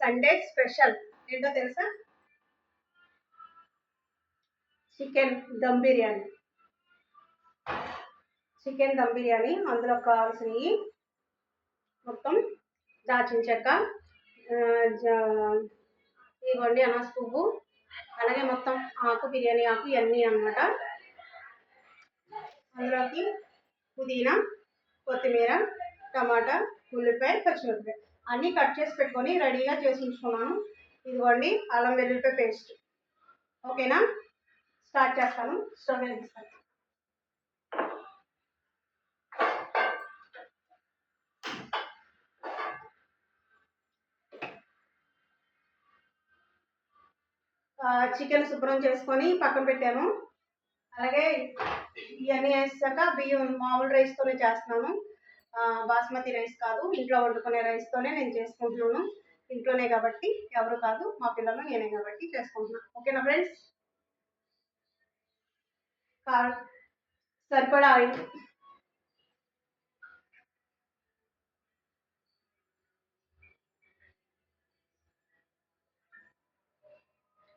Sunday special ఏంటో తెలుసా? Chicken dum biryani. Chicken dum biryani. అందులో కావాల్సినవి మొత్తం దాచిన చెక్క జా- ఇవ్వండి అనాస్ పువ్వు అలాగే మొత్తం ఆకు బిర్యానీ ఆకు ఇవన్నీ అన్నమాట. అందులోకి పుదీనా కొత్తిమీర టమాటా ఉల్లిపాయ పచ్చిమిరపాయ అన్నీ కట్ చేసి పెట్టుకొని రెడీగా చేసి ఉంచుకున్నాను ఇదిగోండి అల్లం వెల్లుల్లిపాయ పేస్ట్. ఓకేనా? స్టార్ట్ చేస్తాను. స్టవ్ వెలిగిస్తాను. చికెన్ శుభ్రం చేసుకొని పక్కన పెట్టాను. అలాగే ఇవన్నీ వేసాక బియ్యం మామూలు రైస్తోనే చేస్తున్నాను. బాస్మతి రైస్ కాదు ఇంట్లో వండుకునే రైస్తోనే నేను చేసుకుంటున్నాను. ఇంట్లోనే కాబట్టి ఎవరు కాదు మా పిల్లలు నేనే కాబట్టి చేసుకుంటున్నాను ఓకేనా ఫ్రెండ్స్ కా- సరిపడా ఆయిల్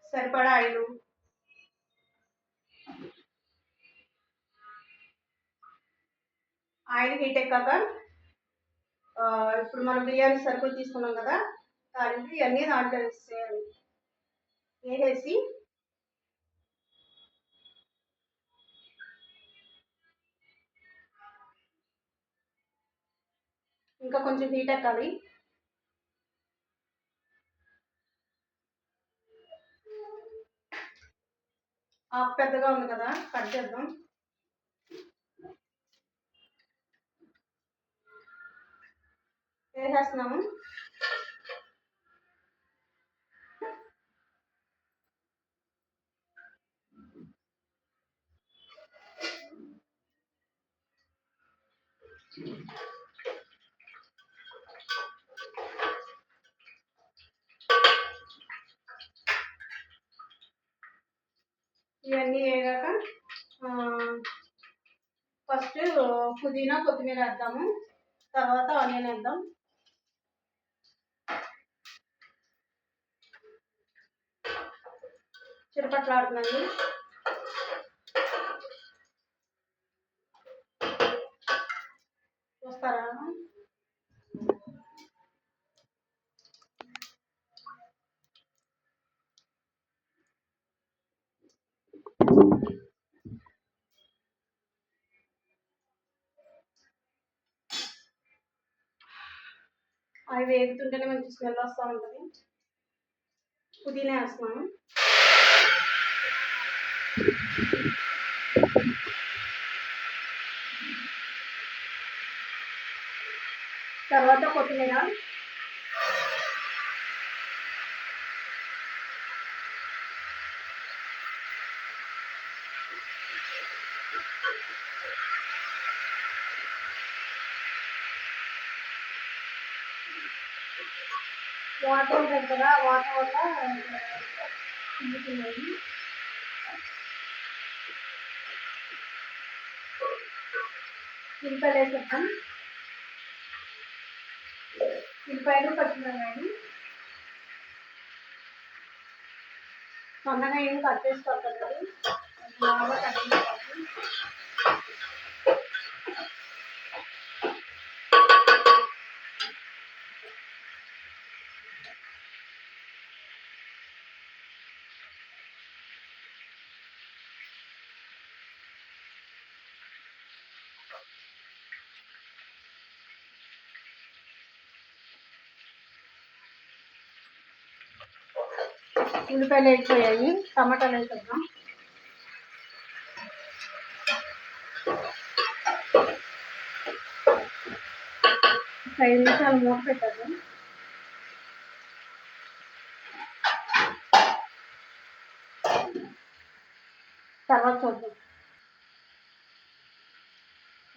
సరిపడా ఆయిల్ ఆయిల్ హీట్ ఎక్కాక ఇప్పుడు మనం బిర్యానీ సరుకులు తీసుకున్నాం కదా దానికి ఇవన్నీ దాంట్లో వేసేయాలి వేసేసి ఇంకా కొంచెం హీట్ ఎక్కాలి. ఆకు పెద్దగా ఉంది కదా కట్ చేద్దాం. వేసేస్తున్నాము ఇవన్నీ వేగాక ఫస్ట్ పుదీనా కొత్తిమీర వేద్దాము. తర్వాత ఆనియన్ వేద్దాం. చిరపట్లాడుతుందండి చూస్తారా? అవి వేగుతుంటేనే మంచి స్మెల్ వస్తూ ఉంటుంది. పుదీనా వేస్తున్నాను తర్వాత కొత్తిమీర వాటర్ ఉంటుంది కదా వాటర్ వల్ల ఉడుకుతున్నాయి ఉల్లిపాయలు వేసేద్దాం. ఉల్లిపాయలు పచ్చిమిరకాయలు సన్నగా ఏం కట్ చేసుకోవాలి బాగా కట్ చేసుకోవాలి ఉల్లిపాయలు వేగిపోయాయి టమాటాలు వేసేద్దాం. ఐదు నిమిషాలు మూత పెట్టద్దాం. తర్వాత చూద్దాం.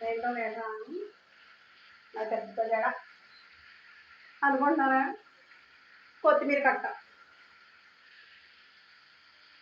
ఏంటో లేదా అని. నాకు పెద్ద జడ అనుకుంటున్నారా? కొత్తిమీర కట్ట.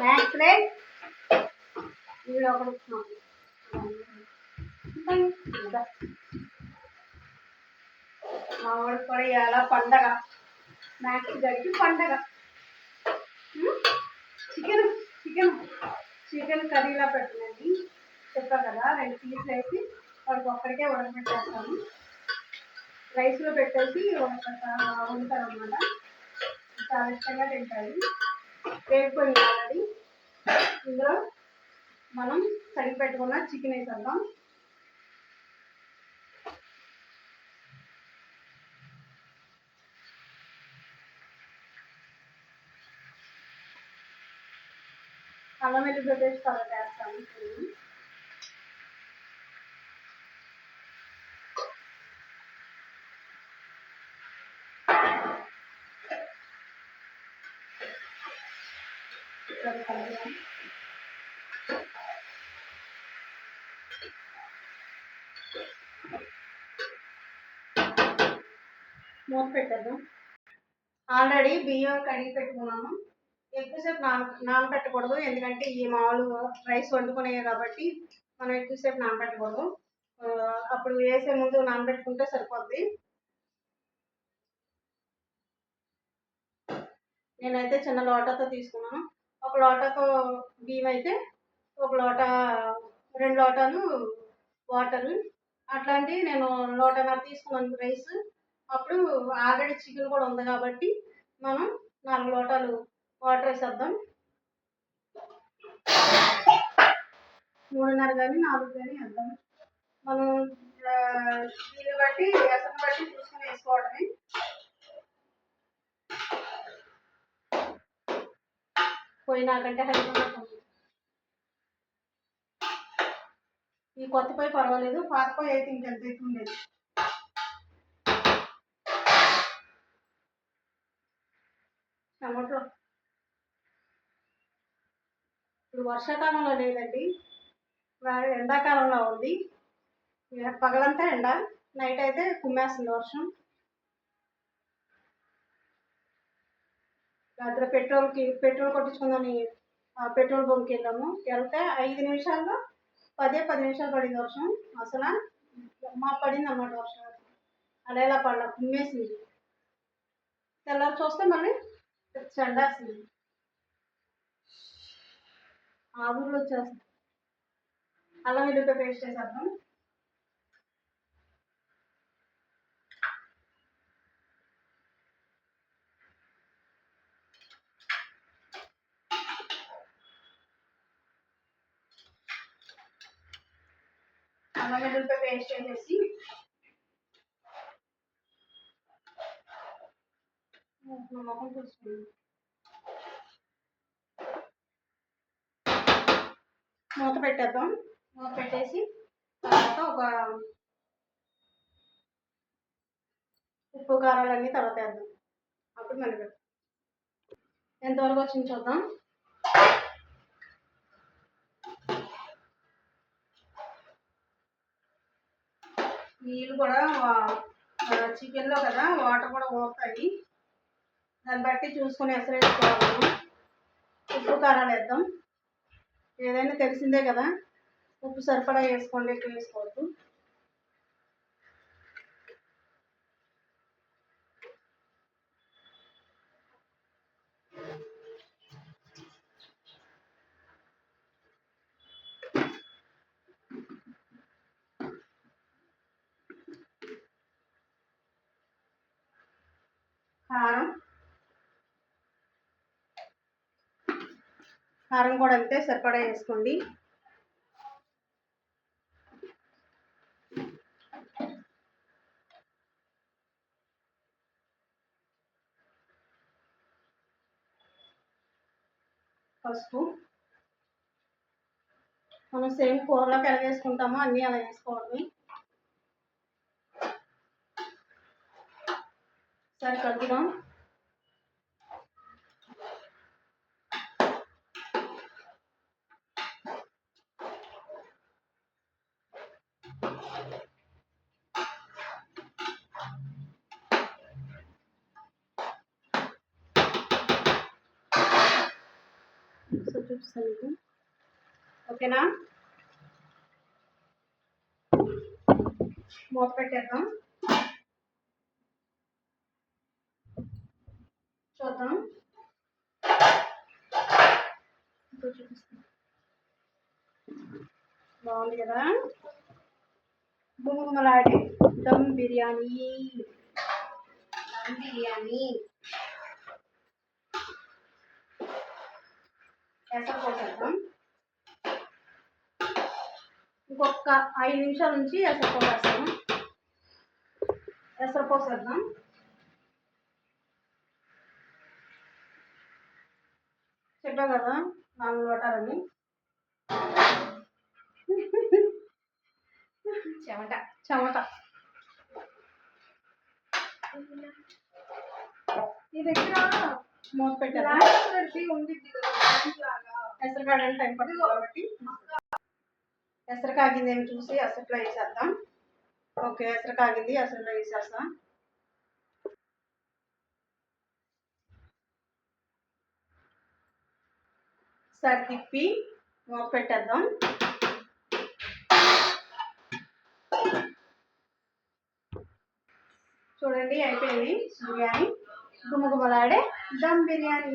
మ్యాక్స్ రే వీడు ఒకటి మా వాడికి కూడా ఇవాళ పండగ? మ్యాక్స్ గడిపి పండగ. చికెన్ చికెన్ చికెన్ కర్రీలా పెట్టినండి చెప్పా కదా రెండు పీసులు వేసి వాడికి ఒక్కడికే ఉడకబెట్టేస్తాను. రైస్లో పెట్టేసి ఒక వండుతారు అనమాట చాలా ఇష్టంగా తింటారు. వేగిపోయింది ఆల్రెడీ ఇందులో మనం కడిగి పెట్టుకున్న చికెన్ వేసేద్దాం. అల్లం వెల్లుల్లి పేస్ట్ కలర్ వేస్తాను. మూత పెట్టద్దు. ఆల్రెడీ బియ్యం కడిగి పెట్టుకున్నాము. ఎక్కువసేపు నాన నానబెట్టకూడదు ఎందుకంటే ఈ మామూలు రైస్ వండుకునేవి కాబట్టి మనం ఎక్కువసేపు నానబెట్టకూడదు అప్పుడు వేసే ముందు నానబెట్టుకుంటే సరిపోద్ది. నేనైతే చిన్న లోటాతో తీసుకున్నాను. ఒక లోటాతో బియ్యం అయితే ఒక లోట రెండు లోటాలు వాటర్ అట్లాంటివి నేను లోటన్నర తీసుకున్నాను రైస్. అప్పుడు ఆల్రెడీ చికెన్ కూడా ఉంది కాబట్టి మనం నాలుగు లోటాలు వాటర్ వేసేద్దాం. మూడున్నర కానీ నాలుగు కానీ వేద్దాం. మనం దీన్ని బట్టి ఎసరు బట్టి చూసుకొని వేసుకోవడమే. పోయినాకంటే నాకంటే హైట్ ఈ కొత్త పొయ్యి పర్వాలేదు. పాత పొయ్యి అయితే ఇంకెంత ఎక్కువ ఉండేది? టమాటో. ఇప్పుడు వర్షాకాలంలో లేదండి. ఎండాకాలంలో ఉంది. పగలంతా ఎండ. నైట్ అయితే కుమ్మేస్తుంది వర్షం. రాత్రి పెట్రోల్కి పెట్రోల్ కొట్టించుకుందని పెట్రోల్ బంక్కి వెళ్ళాము వెళ్తే ఐదు నిమిషాల్లో పదే పది నిమిషాలు పడింది వర్షం. అసలు మా పడింది అన్నమాట వర్షం. అలా ఎలా పడలా కుమ్మేసింది. తెల్లారి చూస్తే మళ్ళీ చెండేస్తుంది ఆ ఊర్లో వచ్చేస్తుంది. అల్లం వెల్లుల్లి పేస్ట్ చేసేద్దాం. అల్లం వెల్లుల్లి పేస్ట్ చూసుకుంది మూత పెట్టేద్దాం. మూత పెట్టేసి తర్వాత ఒక ఉప్పు కారాలన్నీ తర్వాత వేద్దాం. అప్పుడు మనకి ఎంతవరకు వచ్చింది చూద్దాం. నీళ్ళు కూడా చికెన్లో కదా వాటర్ కూడా పోతాయి. దాన్ని బట్టి చూసుకొని ఎసరేసుకోవాలి ఉప్పు కారాలు వేద్దాం. ఏదైనా తెలిసిందే కదా. ఉప్పు సరిపడా వేసుకోండి ఎక్కువ వేసుకోవద్దు. కారం. కారం కూడా అంతే సరిపడా వేసుకోండి. పసుపు. మనం సేమ్ కూరలోకి ఎలా వేసుకుంటామో అన్నీ అలా వేసుకోవాలి. ఒకసారి కలుపుదాం ఒకసారి చూపిస్తాను మీకు. ఓకేనా మూత పెట్టేద్దాం చూద్దాం. ఇప్పుడు బాగుంది కదా? గుమగుమలాడే దమ్ బిర్యానీ. దమ్ బిర్యానీ. ఎసరు పోసేద్దాం ఇంకొక ఐదు నిమిషాల నుంచి ఎసరు పోసేస్తాము ఎసరు పోసేద్దాం. చెప్పా కదా నాలుగు లోటాలని చెమట చెమట. నీ దగ్గర మూత కలర్ది ఉండిద్ది కదా ప్యాంట్ లాగా. ఎసరు కాడని టైం పడుతుంది కాబట్టి. ఎసరు కాగింది ఏమి చూసి ఎసరులో వేసేద్దాం ఓకే ఎసరు కాగింది ఎసరులో వేసేస్తాం సరి తిప్పి మూత పెట్టేద్దాం చూడండి అయిపోయింది బిర్యానీ. గుమగుమలాడే దమ్ బిర్యానీ.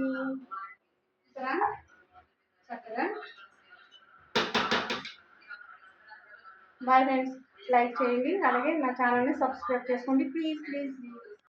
చక్కగా. బాయ్ ఫ్రెండ్స్ లైక్ చేయండి. అలాగే నా ఛానల్ని సబ్స్క్రైబ్ చేసుకోండి. Please please.